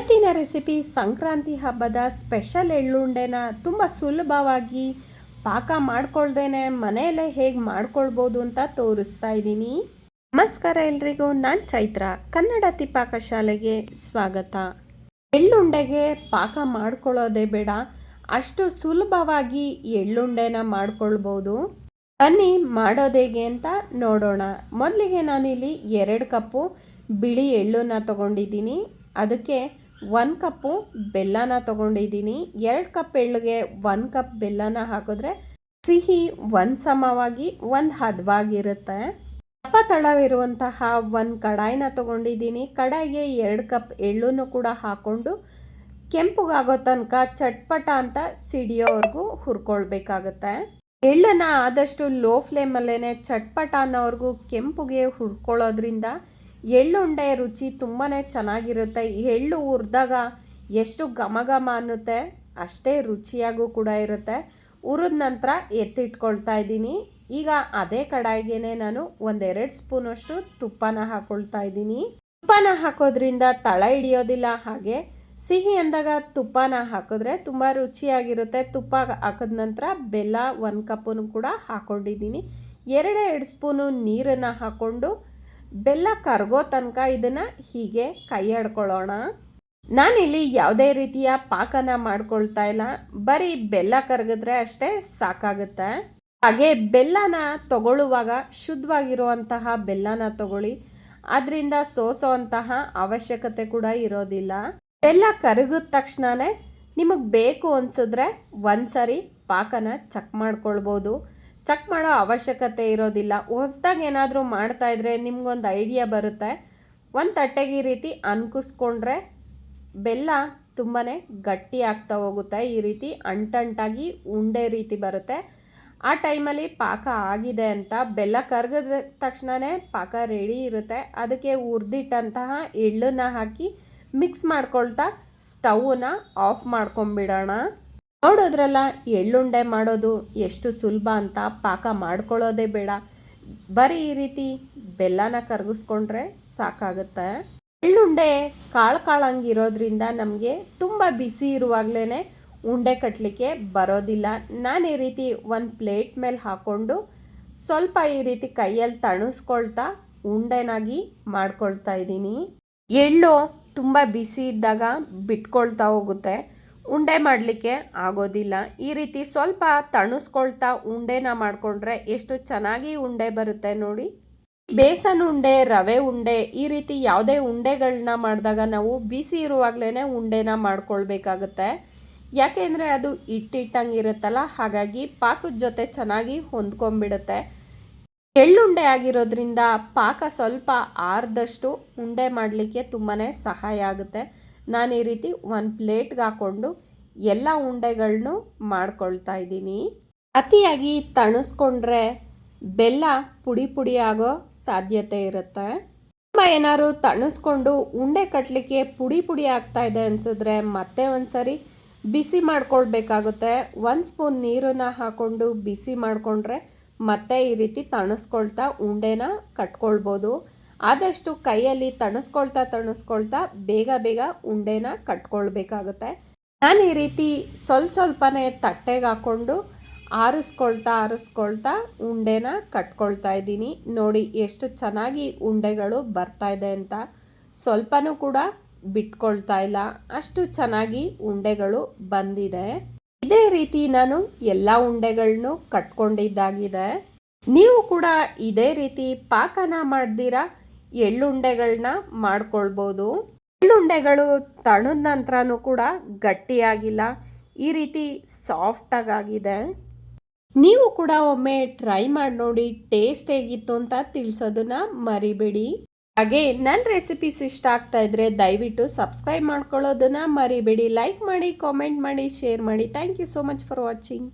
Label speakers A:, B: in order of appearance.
A: ಇವತ್ತಿನ ರೆಸಿಪಿ ಸಂಕ್ರಾಂತಿ ಹಬ್ಬದ ಸ್ಪೆಷಲ್ ಎಳ್ಳುಂಡೆನ ತುಂಬ ಸುಲಭವಾಗಿ ಪಾಕ ಮಾಡ್ಕೊಳ್ದೇನೆ ಮನೆಯಲ್ಲೇ ಹೇಗೆ ಮಾಡ್ಕೊಳ್ಬೋದು ಅಂತ ತೋರಿಸ್ತಾ ಇದ್ದೀನಿ. ನಮಸ್ಕಾರ ಎಲ್ರಿಗೂ, ನಾನು ಚೈತ್ರ, ಕನ್ನಡ ತಿಪಾಕ ಶಾಲೆಗೆ ಸ್ವಾಗತ. ಎಳ್ಳುಂಡೆಗೆ ಪಾಕ ಮಾಡ್ಕೊಳ್ಳೋದೇ ಬೇಡ, ಅಷ್ಟು ಸುಲಭವಾಗಿ ಎಳ್ಳುಂಡೆನ ಮಾಡ್ಕೊಳ್ಬೋದು. ಬನ್ನಿ ಮಾಡೋದೇಗೆ ಅಂತ ನೋಡೋಣ. ಮೊದಲಿಗೆ ನಾನಿಲ್ಲಿ ಎರಡು ಕಪ್ಪು ಬಿಳಿ ಎಳ್ಳನ್ನು ತಗೊಂಡಿದ್ದೀನಿ. ಅದಕ್ಕೆ ಒಂದು ಕಪ್ಪು ಬೆಲ್ಲನ ತಗೊಂಡಿದ್ದೀನಿ. ಎರಡು ಕಪ್ ಎಳ್ಳಿಗೆ ಒಂದು ಕಪ್ ಬೆಲ್ಲನ ಹಾಕಿದ್ರೆ ಸಿಹಿ ಒಂದು ಸಮವಾಗಿ, ಒಂದು ಹದವಾಗಿರುತ್ತೆ. ದಪ್ಪ ತಳವಿರುವಂತಹ ಒಂದು ಕಡಾಯಿನ ತಗೊಂಡಿದ್ದೀನಿ. ಕಡಾಯಿಗೆ ಎರಡು ಕಪ್ ಎಳ್ಳನ್ನು ಕೂಡ ಹಾಕ್ಕೊಂಡು ಕೆಂಪುಗಾಗೋ ತನಕ ಚಟ್ಪಟ ಅಂತ ಸಿಡಿಯೋವರೆಗೂ ಹುರ್ಕೊಳ್ಬೇಕಾಗತ್ತೆ. ಎಳ್ಳನ್ನು ಆದಷ್ಟು ಲೋ ಫ್ಲೇಮಲ್ಲೇ ಚಟ್ಪಟ ಅನ್ನೋವರೆಗೂ ಕೆಂಪುಗೆ ಹುರ್ಕೊಳ್ಳೋದ್ರಿಂದ ಎಳ್ಳುಂಡೆ ರುಚಿ ತುಂಬಾ ಚೆನ್ನಾಗಿರುತ್ತೆ. ಎಳ್ಳು ಹುರಿದಾಗ ಎಷ್ಟು ಘಮ ಘಮ ಅನ್ನುತ್ತೆ, ಅಷ್ಟೇ ರುಚಿಯಾಗೂ ಕೂಡ ಇರುತ್ತೆ. ಹುರಿದ ನಂತರ ಎತ್ತಿಟ್ಕೊಳ್ತಾ ಇದ್ದೀನಿ. ಈಗ ಅದೇ ಕಡಾಯಿಗೆ ನಾನು ಒಂದೆರಡು ಸ್ಪೂನಷ್ಟು ತುಪ್ಪನ ಹಾಕ್ಕೊಳ್ತಾ ಇದ್ದೀನಿ. ತುಪ್ಪನ ಹಾಕೋದ್ರಿಂದ ತಳ ಹಿಡಿಯೋದಿಲ್ಲ. ಹಾಗೆ ಸಿಹಿ ಅಂದಾಗ ತುಪ್ಪನ ಹಾಕಿದ್ರೆ ತುಂಬ ರುಚಿಯಾಗಿರುತ್ತೆ. ತುಪ್ಪ ಹಾಕಿದ ನಂತರ ಬೆಲ್ಲ ಒಂದು ಕಪ್ಪನ್ನು ಕೂಡ ಹಾಕ್ಕೊಂಡಿದ್ದೀನಿ ಎರಡೆರಡು ಎರಡು ಸ್ಪೂನು ನೀರನ್ನು ಹಾಕ್ಕೊಂಡು ಬೆಲ್ಲ ಕರಗೋ ತನಕ ಇದನ್ನು ಹೀಗೆ ಕೈ ಆಡ್ಕೊಳ್ಳೋಣ ನಾನಿಲ್ಲಿ ಯಾವುದೇ ರೀತಿಯ ಪಾಕನ ಮಾಡ್ಕೊಳ್ತಾ ಇಲ್ಲ. ಬರೀ ಬೆಲ್ಲ ಕರಗಿದ್ರೆ ಅಷ್ಟೇ ಸಾಕಾಗುತ್ತೆ. ಹಾಗೆ ಬೆಲ್ಲನ ತಗೊಳ್ಳುವಾಗ ಶುದ್ಧವಾಗಿರುವಂತಹ ಬೆಲ್ಲನ ತಗೊಳ್ಳಿ. ಅದರಿಂದ ಸೋಸೋವಂತಹ ಅವಶ್ಯಕತೆ ಕೂಡ ಇರೋದಿಲ್ಲ. ಬೆಲ್ಲ ಕರಗಿದ ತಕ್ಷಣವೇ ನಿಮಗೆ ಬೇಕು ಅನಿಸಿದ್ರೆ ಒಂದ್ಸರಿ ಪಾಕನ ಚೆಕ್ ಮಾಡ್ಕೊಳ್ಬೋದು. ಚೆಕ್ ಮಾಡೋ ಅವಶ್ಯಕತೆ ಇರೋದಿಲ್ಲ. ಹೊಸ್ದಾಗಿ ಏನಾದರೂ ಮಾಡ್ತಾಯಿದ್ರೆ ನಿಮ್ಗೊಂದು ಐಡಿಯಾ ಬರುತ್ತೆ. ಒಂದು ತಟ್ಟೆಗೆ ಈ ರೀತಿ ಅನ್ಕಿಸ್ಕೊಂಡ್ರೆ ಬೆಲ್ಲ ತುಂಬಾ ಗಟ್ಟಿ ಆಗ್ತಾ ಹೋಗುತ್ತೆ. ಈ ರೀತಿ ಅಂಟಂಟಾಗಿ ಉಂಡೆ ರೀತಿ ಬರುತ್ತೆ. ಆ ಟೈಮಲ್ಲಿ ಪಾಕ ಆಗಿದೆ ಅಂತ, ಬೆಲ್ಲ ಕರ್ಗದ ತಕ್ಷಣವೇ ಪಾಕ ರೆಡಿ ಇರುತ್ತೆ. ಅದಕ್ಕೆ ಹುರಿದಿಟ್ಟಂತಹ ಎಳ್ಳನ್ನು ಹಾಕಿ ಮಿಕ್ಸ್ ಮಾಡ್ಕೊಳ್ತಾ ಸ್ಟವನ್ನ ಆಫ್ ಮಾಡ್ಕೊಂಬಿಡೋಣ. ನೋಡೋದ್ರಲ್ಲ ಎಳ್ಳುಂಡೆ ಮಾಡೋದು ಎಷ್ಟು ಸುಲಭ ಅಂತ ಪಾಕ ಮಾಡ್ಕೊಳ್ಳೋದೇ ಬೇಡ. ಬರೀ ಈ ರೀತಿ ಬೆಲ್ಲನ ಕರಗಿಸ್ಕೊಂಡ್ರೆ ಸಾಕಾಗುತ್ತೆ. ಎಳ್ಳುಂಡೆ ಕಾಳು ಕಾಳಂಗಿರೋದ್ರಿಂದ ನಮಗೆ ತುಂಬ ಬಿಸಿ ಇರುವಾಗಲೇ ಉಂಡೆ ಕಟ್ಟಲಿಕ್ಕೆ ಬರೋದಿಲ್ಲ. ನಾನು ಈ ರೀತಿ ಒಂದು ಪ್ಲೇಟ್ ಮೇಲೆ ಹಾಕ್ಕೊಂಡು ಸ್ವಲ್ಪ ಈ ರೀತಿ ಕೈಯಲ್ಲಿ ತಣಿಸ್ಕೊಳ್ತಾ ಉಂಡೆನಾಗಿ ಮಾಡ್ಕೊಳ್ತಾ ಇದ್ದೀನಿ. ಎಳ್ಳು ತುಂಬ ಬಿಸಿ ಇದ್ದಾಗ ಬಿಟ್ಕೊಳ್ತಾ ಹೋಗುತ್ತೆ. ಉಂಡೆ ಮಾಡಲಿಕ್ಕೆ ಆಗೋದಿಲ್ಲ. ಈ ರೀತಿ ಸ್ವಲ್ಪ ತಣಿಸ್ಕೊಳ್ತಾ ಉಂಡೆನ ಮಾಡಿಕೊಂಡ್ರೆ ಎಷ್ಟು ಚೆನ್ನಾಗಿ ಉಂಡೆ ಬರುತ್ತೆ ನೋಡಿ. ಬೇಸನ್ ಉಂಡೆ, ರವೆ ಉಂಡೆ, ಈ ರೀತಿ ಯಾವುದೇ ಉಂಡೆಗಳನ್ನ ಮಾಡಿದಾಗ ನಾವು ಬಿಸಿ ಇರುವಾಗಲೇ ಉಂಡೆನ ಮಾಡ್ಕೊಳ್ಬೇಕಾಗುತ್ತೆ. ಯಾಕೆಂದರೆ ಅದು ಇಟ್ಟಿಟ್ಟಂಗಿರುತ್ತಲ್ಲ ಹಾಗಾಗಿ ಪಾಕದ ಜೊತೆ ಚೆನ್ನಾಗಿ ಹೊಂದ್ಕೊಂಡ್ಬಿಡುತ್ತೆ. ಎಳ್ಳುಂಡೆ ಆಗಿರೋದ್ರಿಂದ ಪಾಕ ಸ್ವಲ್ಪ ಆರ್ದಷ್ಟು ಉಂಡೆ ಮಾಡಲಿಕ್ಕೆ ತುಂಬಾ ಸಹಾಯ ಆಗುತ್ತೆ. ನಾನು ಈ ರೀತಿ ಒಂದು ಪ್ಲೇಟ್ಗೆ ಹಾಕ್ಕೊಂಡು ಎಲ್ಲ ಉಂಡೆಗಳನ್ನೂ ಮಾಡ್ಕೊಳ್ತಾ ಇದ್ದೀನಿ. ಅತಿಯಾಗಿ ತಣಿಸ್ಕೊಂಡ್ರೆ ಬೆಲ್ಲ ಪುಡಿ ಪುಡಿ ಆಗೋ ಸಾಧ್ಯತೆ ಇರುತ್ತೆ. ತುಂಬ ಏನಾದ್ರು ತಣಿಸ್ಕೊಂಡು ಉಂಡೆ ಕಟ್ಟಲಿಕ್ಕೆ ಪುಡಿ ಪುಡಿ ಆಗ್ತಾ ಇದೆ ಅನಿಸಿದ್ರೆ ಮತ್ತೆ ಒಂದು ಸರಿ ಬಿಸಿ ಮಾಡ್ಕೊಳ್ಬೇಕಾಗುತ್ತೆ. ಒಂದು ಸ್ಪೂನ್ ನೀರನ್ನು ಹಾಕ್ಕೊಂಡು ಬಿಸಿ ಮಾಡಿಕೊಂಡ್ರೆ ಮತ್ತೆ ಈ ರೀತಿ ತಣಿಸ್ಕೊಳ್ತಾ ಉಂಡೆನ ಕಟ್ಕೊಳ್ಬೋದು. ಆದಷ್ಟು ಕೈಯಲ್ಲಿ ತಣಿಸ್ಕೊಳ್ತಾ ತಣಿಸ್ಕೊಳ್ತಾ ಬೇಗ ಬೇಗ ಉಂಡೆನ ಕಟ್ಕೊಳ್ಬೇಕಾಗುತ್ತೆ. ನಾನು ಈ ರೀತಿ ಸ್ವಲ್ಪ ಸ್ವಲ್ಪನೇ ತಟ್ಟೆಗೆ ಹಾಕ್ಕೊಂಡು ಆರಿಸ್ಕೊಳ್ತಾ ಆರಿಸ್ಕೊಳ್ತಾ ಉಂಡೆನ ಕಟ್ಕೊಳ್ತಾ ಇದ್ದೀನಿ. ನೋಡಿ ಎಷ್ಟು ಚೆನ್ನಾಗಿ ಉಂಡೆಗಳು ಬರ್ತಾ ಇದೆ ಅಂತ. ಸ್ವಲ್ಪನೂ ಕೂಡ ಬಿಟ್ಕೊಳ್ತಾ ಇಲ್ಲ. ಅಷ್ಟು ಚೆನ್ನಾಗಿ ಉಂಡೆಗಳು ಬಂದಿದೆ. ಇದೇ ರೀತಿ ನಾನು ಎಲ್ಲ ಉಂಡೆಗಳನ್ನು ಕಟ್ಕೊಂಡಿದ್ದಾಗಿದೆ. ನೀವು ಕೂಡ ಇದೇ ರೀತಿ ಪಾಕನ ಮಾಡ್ದಿರಾ? ಎಳ್ಳುಂಡೆಗಳನ್ನ ಮಾಡ್ಕೊಳ್ಬೋದು. ಎಳ್ಳುಂಡೆಗಳು ತಣದ ನಂತರನೂ ಕೂಡ ಗಟ್ಟಿಯಾಗಿಲ್ಲ, ಈ ರೀತಿ ಸಾಫ್ಟಾಗಿದೆ ನೀವು ಕೂಡ ಒಮ್ಮೆ ಟ್ರೈ ಮಾಡಿ ನೋಡಿ, ಟೇಸ್ಟ್ ಹೇಗಿತ್ತು ಅಂತ ತಿಳಿಸೋದನ್ನ ಮರಿಬೇಡಿ. ಹಾಗೆ ನನ್ನ ರೆಸಿಪೀಸ್ ಇಷ್ಟ ಆಗ್ತಾ ಇದ್ರೆ ದಯವಿಟ್ಟು ಸಬ್ಸ್ಕ್ರೈಬ್ ಮಾಡ್ಕೊಳ್ಳೋದನ್ನ ಮರಿಬೇಡಿ. ಲೈಕ್ ಮಾಡಿ, ಕಾಮೆಂಟ್ ಮಾಡಿ, ಶೇರ್ ಮಾಡಿ. Thank you so much for watching.